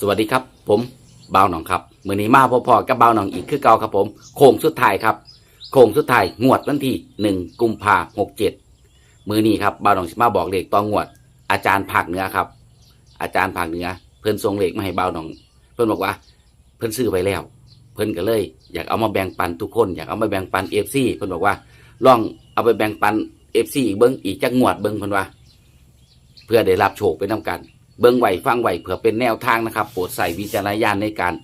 สวัสดีครับ ผมบ่าวหนองครับมือนี้มาพอๆกับบ่าวหนองอีกคือเก่าครับผม โค้งสุดท้ายครับ โค้งสุดท้ายงวดวันที่หนึ่งกุมภาหกเจ็ดมือนี้ครับบ่าวหนองสิมาบอกเลขตองงวด อาจารย์ภาคเหนือครับ อาจารย์ภาคเหนือ เพิ่นส่งเลขมาให้บ่าวหนอง เพิ่นบอกว่า เพิ่นซื้อไปแล้ว เพิ่นก็เลย อยากเอามาแบ่งปันทุกคน อยากเอามาแบ่งปันเอฟซีเพิ่นบอกว่าลองเอาไปแบ่งปันเอฟซีอีกเบิ้งอีกจักงวดเบิ้งเพิ่นว่า เพื่อได้รับโชคไปนํกัน เบิ้งไหวฟังไหวเผื่อเป็นแนวทางนะครับโปรดใส่วิจารณญาณในการ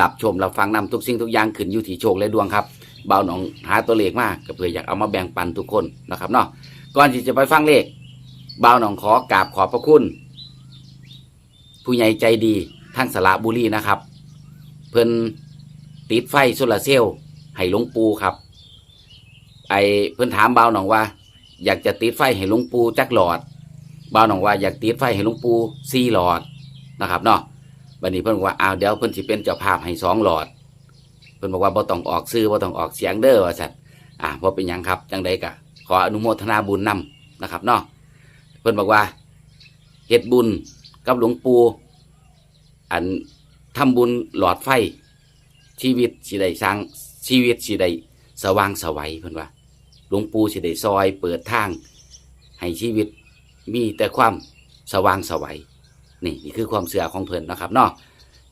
รับชมรับฟังนำทุกสิ่งทุกอย่างขึ้นอยู่ที่โชคและดวงครับเบาหนองหาตัวเลขมากก็เพื่ออยากเอามาแบ่งปันทุกคนนะครับเนาะก่อนที่จะไปฟังเลขเบาหนองขอกราบขอบพระคุณ ผู้ใหญ่ใจดีทั้งสระบุรีนะครับ เพิ่นติดไฟโซลาเซลล์ให้หลวงปู่ครับ ไอเพิ่นถามเบาหนองว่า อยากจะติดไฟให้หลวงปู่จักหลอด บ้าวหนองว่าอยากติดไฟให้หลวงปู่สี่หลอดนะครับเนาะบัดนี้เพิ่นบอกว่าอ้าวเดี๋ยวเพิ่นสิเป็นเจ้าภาพให้สองหลอด เพิ่นบอกว่าบ่ต้องออกซื้อบ่ต้องออกเสียงเด้อว่าซั่นอ่าบ่เป็นหยังครับจังใดก็ขออนุโมทนาบุญนํนะครับเนาะเพิ่นบอกว่าเฮ็ดบุญกับหลวงปู่อันทำบุญหลอดไฟ ชีวิตสิได้สร้างชีวิตสิได้สว่างสวัยเพิ่นว่าหลวงปู่สิได้ซอยเปิดทางให้ชีวิต มีแต่ความสว่างสวัยนี่นี่คือความเสื่อของเพิ่นนะครับเนาะ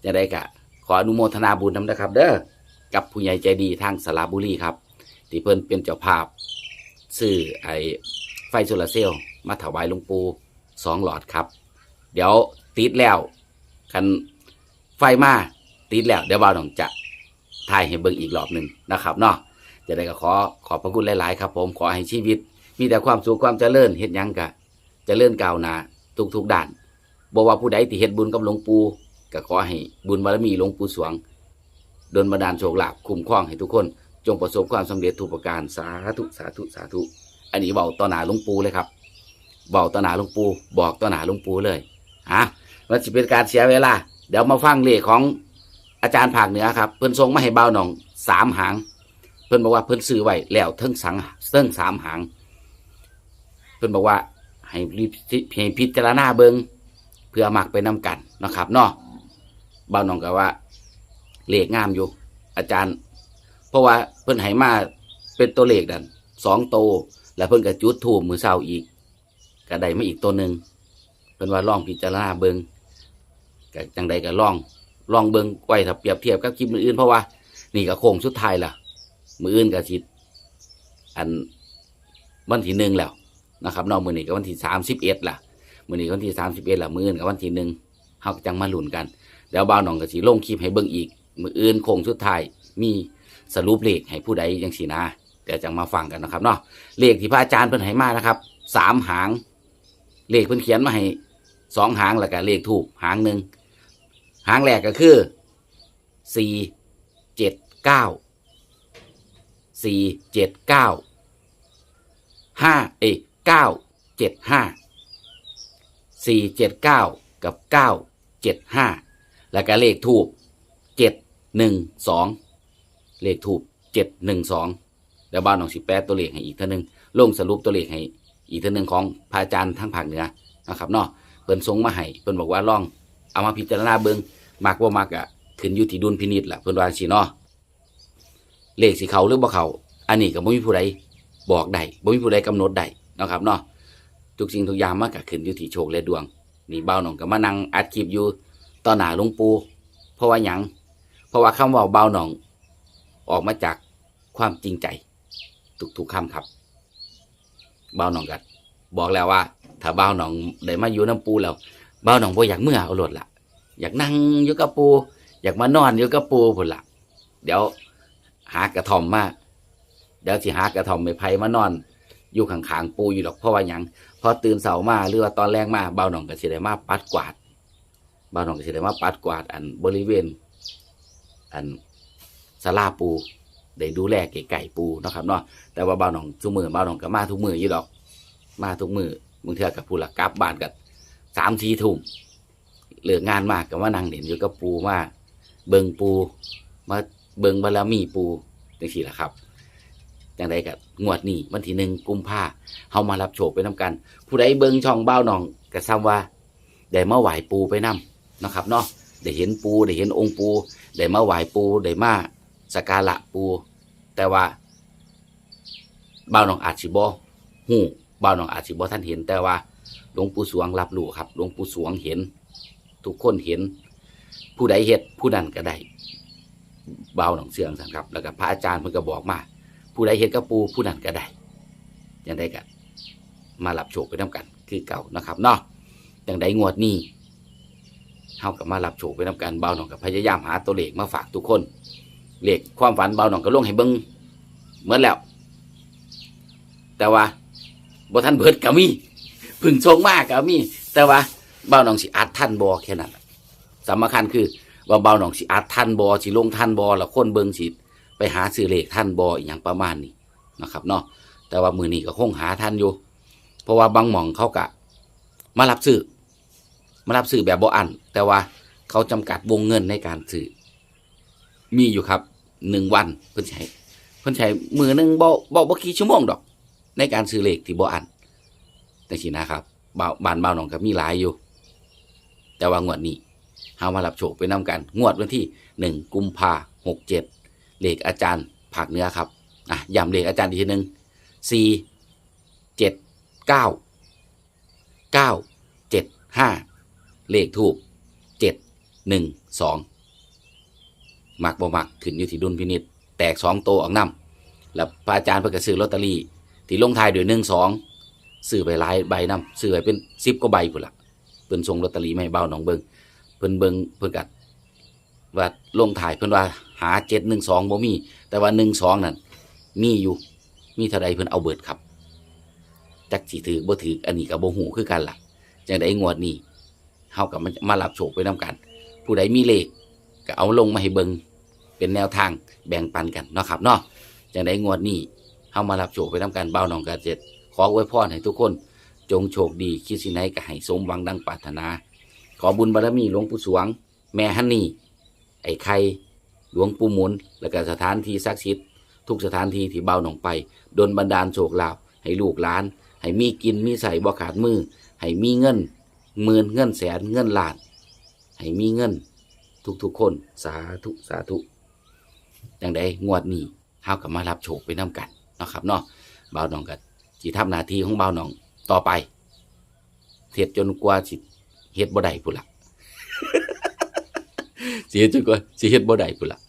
จะได้กะขออนุโมทนาบุญนำนะครับ เด้อกับผู้ใหญ่ใจดีทางสระบุรีครับ ที่เพิ่นเป็นเจ้าภาพซื้อไอ้ไฟโซลาร์เซลล์มาถวายหลวงปู่สองหลอดครับ เดี๋ยวติดแล้วคันไฟมาติดแล้วเดี๋ยวบ่าวน้องจะถ่ายให้เบิ่งอีกรอบหนึ่งนะครับเนาะจะได้ก็ขอขอบพระคุณหลาย ๆ ครับ ผมขอให้ชีวิต มีแต่ความสุขความเจริญเฮ็ดหยังกะ จะเจริญก้าวหน้าทุกๆด้านบอกว่าผู้ใดที่เฮ็ดบุญกับหลวงปู่ก็ขอให้บุญบารมีหลวงปู่สวงดลบันดาลโชคลาภคุ้มครองให้ทุกคน จงประสบความสำเร็จทุกประการสาธุสาธุสาธุ อันนี้เบาต่อหน้าหลวงปู่เลยครับเบาต่อหน้าหลวงปู่บอกต่อหน้าหลวงปู่เลยฮะมันจะเป็นการเสียเวลา เดี๋ยวมาฟังเลขของอาจารย์ภาคเหนือครับ เพิ่นส่งมาให้เบาหน่องสามหาง เพิ่นบอกว่าเพิ่นซื้อไว้แล้วเทั้งสังเทั้งสามหาง เพิ่นบอกว่า ให้รีบให้พิจารณาเบิงเพื่อหมักไปนำกันนะครับเนาะบ้านน้องก็ว่าเลขงามอยู่ อาจารย์ เพราะว่าเพิ่นให้มาเป็นตัวเลขดันสองโต แล้วเพิ่นก็จุดถูกมือเศร้าอีกก็ได้มาอีกตัวหนึ่งเพิ่นว่าลองพิจารณาเบิงก็จังใดก็ลองลองเบิงไว้ถ้าเปรียบเทียบกับคลิปอื่นๆเพราะว่านี่ก็โค้งสุดท้ายล่ะ มืออื่นก็สิอันวันที่หนึ่งแล้ว นะครับนอกมือนี้ก็วันที่สามสิบเอ็ดล่ะมือนี้ก็วันที่สามสิบเอ็ดล่ะมืออื่นกับวันที่หนึ่งเฮาก็จังมาหลุนกันเดี๋ยวบ่าวหนองก็สิลงคลิปให้เบิ่งอีก มืออื่นโค้งสุดท้ายมีสรุปเลขให้ผู้ใดยังสีนะเดี๋ยวจังมาฟังกันนะครับเนาะเลขที่พระอาจารย์เพิ่นให้มานะครับสามหาง เลขเพิ่นเขียนมาให้สองหางแล้วก็เลขถูกหางหนึ่งหางแรกก็คือสี่เจ็ดเก้าสี่เจ็ดเก้าห้าเอย เก้าเจ็ดห้าสี่เจ็ดเก้ากับเก้าเจ็ดห้าแล้วก็เลขทูบเจ็ดหนึ่งสองเลขทูบเจ็ดหนึ่งสองแล้วบ้านหนองสิแปดตัวเลขให้อีกท่านึงลงสรุปตัวเลขให้อีกท่านึงของพระอาจารย์ทั้งภาคเหนือนะครับเนาะเพิ่นส่งมาให้เพิ่นบอกว่าลองเอามาพิจารณาเบิงมักว่ามักอะขึ้นอยู่ที่ดุลพินิจแหละเพิ่นว่าสิเนาะเลขสิเขาหรือบ่เขาอันนี้ก็บ่มีผู้ใดบอกได้บ่มีผู้ใดกำหนดได้ นะครับเนาะทุกสิ่งทุกอย่างมันก็ขึ้นอยู่ที่โชคและดวง นี่เบาหนองก็มานั่งอัดคลิปอยู่ต่อหน้าหลวงปู่เพราะว่าหยังเพราะว่าคำเว่าเบาหนอง ออกมาจากความจริงใจทุกๆคำครับ เบาหนองก็บอกแล้วว่า ถ้าเบาหนองได้มาอยู่น้ำปูแล้วเบาหนองบ่อยากเมื่อเอารถละอยากนั่งอยู่กับปู อยากมานอนอยู่กับปูพุ่นละเดี๋ยวหากระทอมมาเดี๋ยวสิหากระทอมไม่ไผมานอน อยู่ข้างๆปูอยู่หรอกเพราะว่าหยังพอตื่นเสาร์มาหรือว่าตอนแรกมาเบาหน่องก็สิได้มาปัดกวาดเบาหน่องก็สิได้มาปัดกวาด อันบริเวณ อันศาลาปูได้ดูแลไก่ไก่ปูเนาะครับเนาะแต่ว่าเบาหน่องทุกมือเบาหน่องก็มาทุกมืออยู่ดอก มาทุกมือบางเทื่อกับผู้หลักกลับบ้านกันสามทีทุ่มเหลิกงานมากก็มานั่งเด่นอยู่กับปูมาเบิงปู มาเบิงบารมีปูจังสี่ละครับ จังใดกับงวดนี้วันที่หนึ่งกุมภาเฮามารับโชคไปนํกัน ผู้ใดเบิ่งช่องเบ้าหนองก็ซ้ำว่าได้มาไหวปูไปนํนะครับเนาะได้เห็นปูได้เห็นองค์ปูได้มาไหวปูได้มาสการะปู แต่ว่าเบ่าวน้องอาจสิบ่ฮู้บ่าวน้องอาจสิบ่ท่านเห็น แต่ว่าหลวงปู่สวงรับรู้ครับหลวงปู่สวงเห็น ทุกคนเห็น ผู้ใดเฮ็ดผู้นั้นก็ได้เบ่าวน้องเสืองสันครับ แล้วก็พระอาจารย์เพิ่นก็บอกมา ผู้ใดเฮ็ดกับปูผู้นั้นก็ได้ยังได้กันมารับโชคไปนํกัน คือเก่านะครับเนาะจังไดงวดนี้เฮากับมารับโชคไปนํกันเบาวน้องก็พยายามหาตัวเลขมาฝากทุกคนเลขความฝันเบาวน้องก็ล่วงให้เบิ่งเหมือนแล้ว แต่ว่าบ่ทันเบิดก็มีพึ่งส่งมากก็มีแต่ว่าเบาวน้องสิอัดทันบ่แค่นั้นสำคัญคือว่าเบาวน้องสิอัดทันบ่สิลงทันบ่แล้วคนเบิ่งสิ ไปหาซื้อเลขท่านบออย่างประมาณนี้นะครับเนาะแต่ว่ามือนี้ก็คงหาท่านอยู่ เพราะว่าบางหม่องเขากะ มารับซื้อมารับซื้อแบบบ่อันแต่ว่าเขาจำกัดวงเงินในการซื้อมีอยู่ครับหนึ่งวันเพิ่นใช้เพิ่นใช้มือหนึ่งบ่บ่บ่กี่ชั่วโมงดอก ในการซื้อเลขที่บ่อันแต่สินะครับบาวบ้านบาวหนองก็มีหลายอยู่ แต่ว่างวดนี้เฮามารับโชคไปนํกัน งวดวันที่หนึ่งกุมภาหกเจ็ด เลขอาจารย์ภาคเนื้อครับอะย้ำเลขอาจารย์อีกทีหนึ่งสี่เจ็ดเก้าเก้าเจ็ดห้าเลขทูบเจ็ดหนึ่งสองมักบ่มักขึ้นอยู่ที่ดุลพินิษแตกสองโตวออกนำแล้วพระอาจารย์เพิ่นก็ซื้อลอตเตอรี่ที่ลงท้ายด้วยหนึ่งสองซื้อไปหลายใบนำซื้อไปเป็นสิบกว่าใบพุ่นละเพิ่นส่งลอตเตอรี่มาให้เบาหนองเบิงเพิ่นเบิงเพิ่นกัดว่าลงถ่ายเพิ่นว่า หาเจ็ดหนึ่งสองบ่มี แต่ว่าหนึ่งสองนั่นมีอยู่ มีเท่าใดเพิ่นเอาเบิดครับ จักสิถือบ่ถืออันนี้ก็บ่ฮู้คือกันล่ะจังไดงวดนี้เฮาก็มามารับโชคไปนํกัน ผู้ใดมีเลขก็เอาลงมาให้เบิงเป็นแนวทางแบ่งปันกันเนาะครับเนาะจังไดงวดนี้เฮามารับโชคไปนํกันเบ้าน้องกาเจ็ดขออวยพรให้ทุกคน จงโชคดีคิดสิไหนก็ให้สมหวังดังปรารถนา ขอบุญบารมีหลวงปู่สวง แม่ฮันนี่ไอ้ไข่ หลวงปู่หมุน และก็สถานที่ศักดิ์สิทธิ์ทุกสถานที่ที่เบาหนองไปดนบันดาลโชคลาภให้ลูกหลาน ให้มีกินมีใส่บ่ขาดมือ ให้มีเงินหมื่นเงินแสนเงินล้าน ให้มีเงิน ทุกๆคนสาธุสาธุอย่างใดงวดนี้เฮากับมารับโชคไปน้กันนะครับเนาะเบาหนองกับจีทำหน้าที่ของเบาหนองต่อไปเฮ็ดจนกว่าสิเฮ็ดบ่ได้พุ่นละ สิเฮ็ดจนกว่าสิเฮ็ดบ่ได้พุ่นละ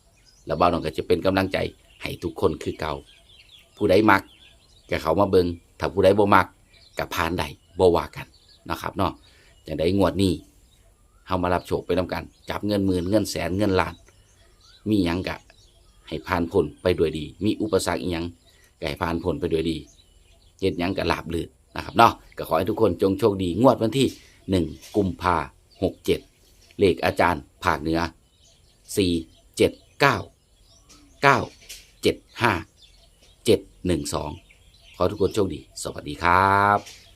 แล้วบ่าวน้องก็จะเป็นกำลังใจให้ทุกคนคือเก่าผู้ใดมักก็เขามาเบิงถ้าผู้ใดบ่มักก็ผ่านได้บ่ว่ากันนะครับเนาะจังได๋งวดนี้เฮามารับโชคไปนํกัน จับเงินหมื่นเงินแสนเงินล้าน มีหยังก็ให้ผ่านพ้นไปด้วยดี มีอุปสรรคอีหยังก็ให้ผ่านพ้นไปด้วยดีเฮ็ดหยังก็ราบรื่นนะครับเนาะก็ขอให้ทุกคนจงโชคดีงวดวันที่ 1 กุมภาหกเจ็ดเลขอาจารย์ภาคเหนือ สี่เจ็ดเก้าเก้าเจ็ดห้าเจ็ดหนึ่งสองขอทุกคนโชคดี สวัสดีครับ